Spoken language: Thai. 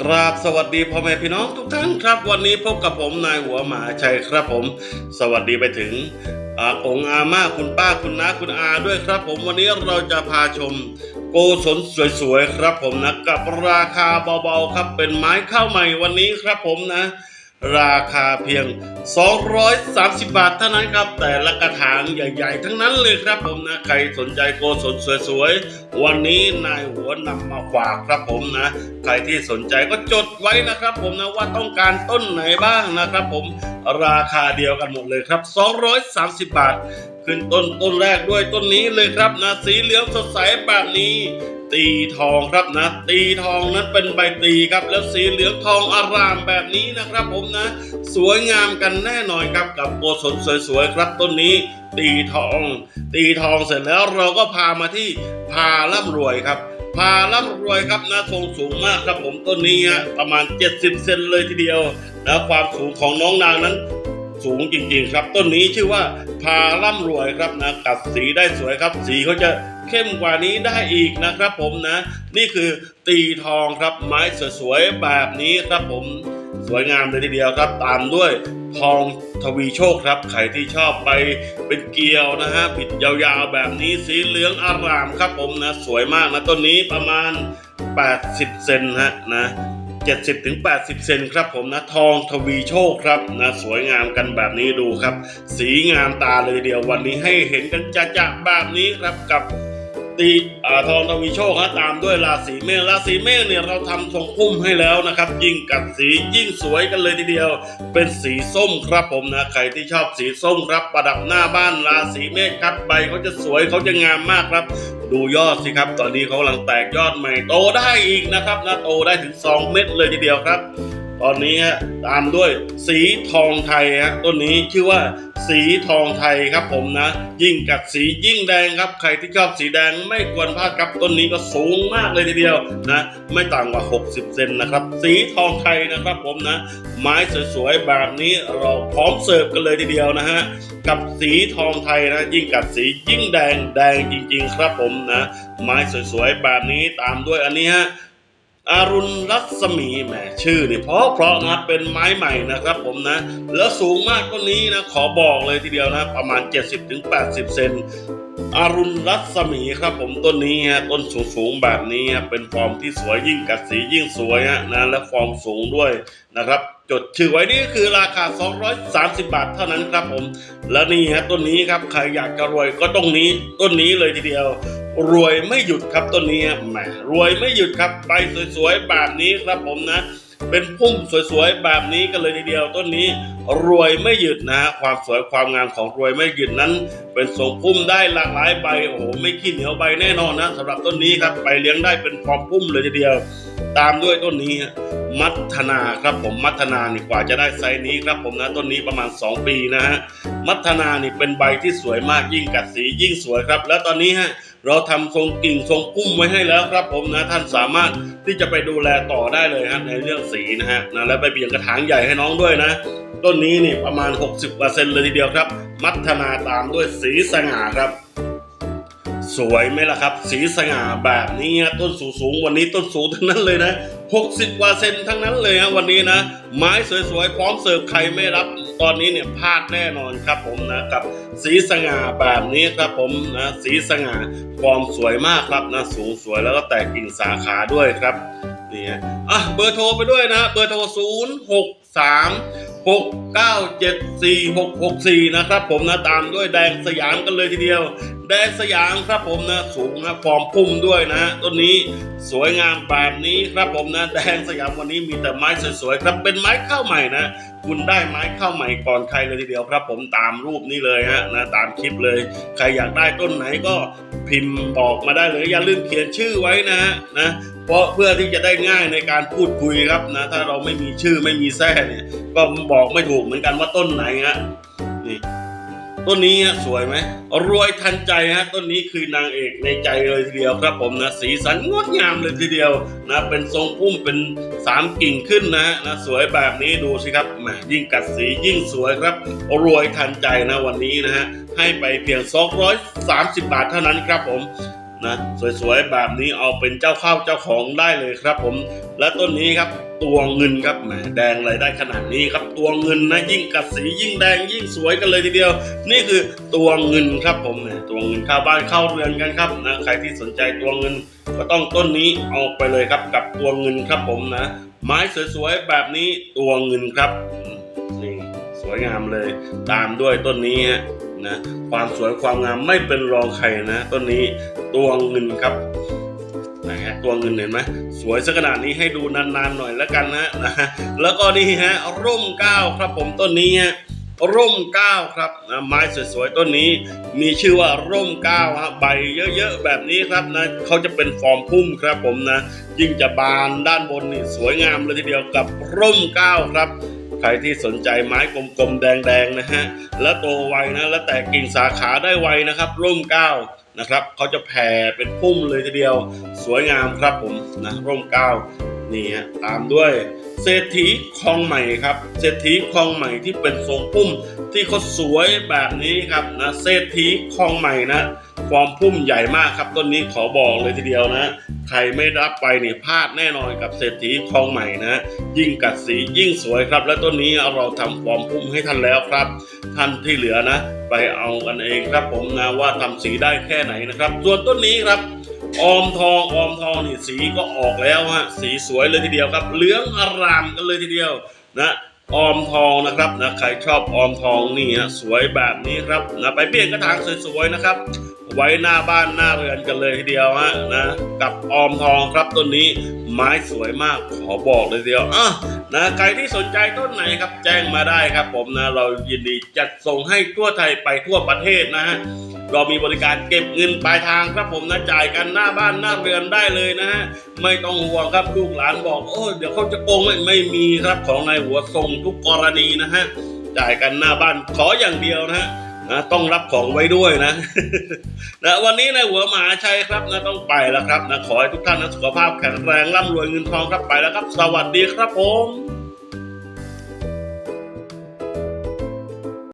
ครับสวัสดีพ่อแม่พี่น้องทุกท่านครับ วันนี้พบกับผมนายหัวหมาชัยครับผม สวัสดีไปถึงอากงอาม่าคุณป้าคุณน้าคุณอาด้วยครับ ผมวันนี้เราจะพาชม โกศลสวยๆครับผมนะกับราคาเบาๆครับเป็นไม้ข้าวใหม่วันนี้ครับผมนะ ราคาเพียง 230 บาทเท่านั้นครับ แต่ละกระถางใหญ่ ๆ ทั้งนั้นเลยครับผมนะใครสนใจโกศลสวยๆ วันนี้นายหัวนำมาฝากครับผมนะ ใครที่สนใจก็จดไว้นะครับผมนะว่าต้องการต้นไหนบ้างนะครับผมราคาเดียวกันหมดเลยครับ 230 บาท ขึ้นต้นต้นแรกด้วยต้นนี้เลยครับนะสีเหลืองสดใสแบบนี้ ตีทองครับนะ ตีทองนั้นเป็นใบตีครับ แล้วสีเหลืองทองอารามแบบนี้นะครับผมนะ สวยงามกันแน่นอนครับกับโกศลสวยๆครับต้นนี้ ตีทอง ตีทองเสร็จแล้วเราก็พามาที่พาร่ำรวยครับ พาร่ำรวยครับนะทรงสูงมากครับผมต้นนี้ฮะประมาณ 70 เซนเลยทีเดียวนะความสูงของน้องนางนั้นสูงจริงๆครับ ต้นนี้ชื่อว่าพาร่ำรวยครับนะกัดสีได้สวยครับ สีเขาจะเข้มกว่านี้ได้อีกนะครับผมนะ นี่คือตีทองครับไม้สวยๆแบบนี้ครับผมสวยงามเลยทีเดียวครับ ตามด้วย ทองทวีโชคครับใครที่ชอบไปเป็นเกลียวนะฮะบิดยาวๆแบบนี้สีเหลืองอารามครับผมนะ สวยมากนะต้นนี้ประมาณ 80 เซนฮะนะ70ถึง80 เซนครับผมนะทองทวีโชคครับนะสวยงามกันแบบนี้ดูครับ สีงามตาเลยเดียววันนี้ให้เห็นกันจะจะๆแบบนี้ครับกับ ตีอทองทวีโชคฮะตามด้วยราศีเมษราศีเมษเนี่ยเราทำทรงพุ่มให้แล้วนะครับ ยิ่งกัดสียิ่งสวยกันเลยทีเดียว เป็นสีส้มครับผมนะใครที่ชอบสีส้มครับประดับหน้าบ้านราศีเมษครับใบเขาจะสวยเขาจะงามมากครับ ดูยอดสิครับ ตอนนี้เขากำลังแตกยอดใหม่โตได้อีกนะครับนะโตได้ถึง 2 เม็ดเลยทีเดียวครับ ตอนนี้ฮะตามด้วยสีทองไทยฮะต้นนี้ชื่อว่าสีทองไทยครับผมนะ ยิ่งกัดสียิ่งแดงครับใครที่ชอบสีแดงไม่ควรพลาดครับต้นนี้ก็สูงมากเลยทีเดียวนะ ไม่ต่างกว่า 60 เซนนะครับ สีทองไทยนะครับผมนะ ไม้สวยๆแบบนี้เราพร้อมเสิร์ฟกันเลยทีเดียวนะฮะกับสีทองไทยนะยิ่งกัดสียิ่งแดงแดงจริง ๆ ครับผมนะ ไม้สวยๆแบบนี้ตามด้วยอันนี้ฮะ อารุณรัศมีแหมชื่อนี่เพราะเพราะนะเป็นไม้ใหม่นะครับผมนะแล้วสูงมากต้นนี้นะขอบอกเลยทีเดียวนะ ประมาณ 70-80 เซน อารุณรัศมีครับผมต้นนี้ฮะต้นสูงๆแบบนี้ฮะเป็นฟอร์มที่สวยยิ่งกัดสียิ่งสวยฮะนะและฟอร์มสูงด้วยนะครับ จดชื่อไว้นี่คือราคา 230 บาทเท่านั้นครับผม แล้วนี่ฮะต้นนี้ครับใครอยากจะรวยก็ตรงนี้ต้นนี้เลยทีเดียว รวยไม่หยุดครับต้นนี้แหมรวยไม่หยุดครับใบสวยๆแบบนี้ครับผมนะเป็นพุ่มสวยๆ แบบนี้กันเลยทีเดียวต้นนี้รวยไม่หยุดนะฮะความสวยความงามของรวยไม่หยุดนั้น เป็นทรงพุ่มได้หลากหลายใบโอ้โหไม่ขี้เหนียวใบแน่นอนนะสำหรับต้นนี้ครับไปเลี้ยงได้เป็นฟอร์มพุ่มเลยทีเดียว ตามด้วยต้นนี้มัทนาครับผมมัทนานี่กว่าจะได้ไซส์นี้ครับผมนะต้นนี้ประมาณ 2 ปีนะฮะมัทนานี่เป็นใบที่สวยมากยิ่งกัดสียิ่งสวยครับ แล้วตอนนี้ฮะ เราทำทรงกิ่งทรงพุ่มไว้ให้แล้วครับผมนะท่านสามารถที่จะไปดูแลต่อได้เลยฮะในเรื่องสีนะฮะนะแล้วไปเปลี่ยนกระถางใหญ่ให้น้องด้วยนะต้นนี้นี่ประมาณ 60%เลยทีเดียวครับ มัทนาตามด้วยสีสง่าครับ สวยไหมล่ะครับ สีสง่าแบบนี้ต้นสูงสูงวันนี้ต้นสูงทั้งนั้นเลยนะ 60กว่าเซนทั้งนั้นเลยฮะวันนี้นะ ไม้สวยๆ พร้อมเสิร์ฟใครไม่รับ ตอนนี้เนี่ยพลาดแน่นอนครับผมนะกับสีสง่าแบบนี้ครับผมนะสีสง่าฟอร์มสวยมากครับนะสูงสวยแล้วก็แตกกิ่งสาขาด้วยครับนี่ฮะอะเบอร์โทรไปด้วยนะเบอร์โทร 0 6 3 6 9 7 4 6 6 4 นะครับผมนะตามด้วยแดงสยามกันเลยทีเดียว แดงสยามครับผมนะสูงนะฟอร์มพุ่มด้วยนะฮะต้นนี้สวยงามแบบนี้ครับผมนะแดงสยามวันนี้มีแต่ไม้สวยๆครับเป็นไม้ข้าวใหม่นะ คุณได้ไม้ข้าวใหม่ก่อนใครเลยทีเดียวครับผมตามรูปนี้เลยฮะนะตามคลิปเลย ใครอยากได้ต้นไหนก็พิมพ์บอกมาได้เลยอย่าลืมเขียนชื่อไว้นะฮะนะเพราะเพื่อที่จะได้ง่ายในการพูดคุยครับนะถ้าเราไม่มีชื่อไม่มีแท้เนี่ยก็บอกไม่ถูกเหมือนกันว่าต้นไหนฮะนี่ ต้นนี้ฮะสวยไหมรวยทันใจฮะต้นนี้คือนางเอกในใจเลยทีเดียวครับผมนะสีสันงดงามเลยทีเดียวนะเป็นทรงพุ่มเป็นสามกิ่งขึ้นนะฮะนะสวยแบบนี้ดูสิครับแหมยิ่งกัดสียิ่งสวยครับ รวยทันใจนะวันนี้นะฮะให้ไปเพียง 230 บาทเท่านั้นครับผม นะสวยๆแบบนี้เอาเป็นเจ้าข้าวเจ้าของได้เลยครับผม และต้นนี้ครับตัวเงินครับแหมแดงไรได้ขนาดนี้ครับตัวเงินนะยิ่งกัดสียิ่งแดงยิ่งสวยกันเลยทีเดียว นี่คือตัวเงินครับผมแหมตัวเงินเข้าบ้านเข้าเรือนกันครับนะใครที่สนใจตัวเงิน ก็ต้องต้นนี้เอาไปเลยครับกับตัวเงินครับผมนะ ไม้สวยๆแบบนี้ตัวเงินครับนี่สวยงามเลย ตามด้วยต้นนี้ฮะ นะความสวยความงามไม่เป็นรองใครนะต้นนี้ตัวเงินครับนะฮะตัวเงินเห็นไหมสวยสักขนาดนี้ให้ดูนานๆหน่อยแล้วกันนะนะแล้วก็นี่ฮะร่มเก้าครับผมต้นนี้ฮะร่มเก้าครับนะไม้สวยๆต้นนี้ มีชื่อว่าร่มเก้าฮะใบเยอะๆแบบนี้ครับนะเขาจะเป็นฟอร์มพุ่มครับผมนะยิ่งจะบานด้านบนนี่สวยงามเลยทีเดียวกับร่มเก้าครับ ใครที่สนใจไม้กลมๆแดงๆนะฮะและโตไวนะและแตกกิ่งสาขาได้ไวนะครับ ร่มเก้านะครับเขาจะแผ่เป็นพุ่มเลยทีเดียว สวยงามครับผมนะร่มเก้านี่ฮะตามด้วย เศรษฐีคลองใหม่ครับ เศรษฐีคลองใหม่ที่เป็นทรงพุ่มที่เขาสวยแบบนี้ครับนะเศรษฐีคลองใหม่นะ ฟอร์มพุ่มใหญ่มากครับต้นนี้ขอบอกเลยทีเดียวนะใครไม่รับไปเนี่ยพลาดแน่นอนกับเศรษฐีคลองใหม่นะ ยิ่งกัดสียิ่งสวยครับ และต้นนี้เราทำฟอร์มพุ่มให้ท่านแล้วครับ ท่านที่เหลือนะ ไปเอากันเองครับผมนะว่าทำสีได้แค่ไหนนะครับ ส่วนต้นนี้ครับออมทองออมทองนี่สีก็ออกแล้วฮะสีสวยเลยทีเดียวครับ เหลืองอารามกันเลยทีเดียวนะ ออมทองนะครับนะใครชอบออมทองนี่ฮะสวยแบบนี้ครับนะไปเปลี่ยนกระถางสวยๆนะครับ ไว้หน้าบ้านหน้าเรือนกันเลยทีเดียวฮะนะกับออมทองครับต้นนี้ไม้สวยมากขอบอกเลยทีเดียวอะนะใครที่สนใจต้นไหนครับแจ้งมาได้ครับ ผมนะเรายินดีจัดส่งให้ทั่วไทยไปทั่วประเทศนะฮะ เรามีบริการเก็บเงินปลายทางครับผมนะจ่ายกันหน้าบ้านหน้าเรือนได้เลยนะฮะไม่ต้องห่วงครับลูกหลานบอกโอ้เดี๋ยวเขาจะโกงไม่ไม่มีครับของนายหัวส่งทุกกรณีนะฮะจ่ายกันหน้าบ้านขออย่างเดียวนะฮะนะต้องรับของไว้ด้วยนะนะวันนี้นายหัวหมาชัยครับนะต้องไปแล้วครับนะขอให้ทุกท่านนะสุขภาพแข็งแรงร่ำรวยเงินทองครับไปแล้วครับ สวัสดีครับผม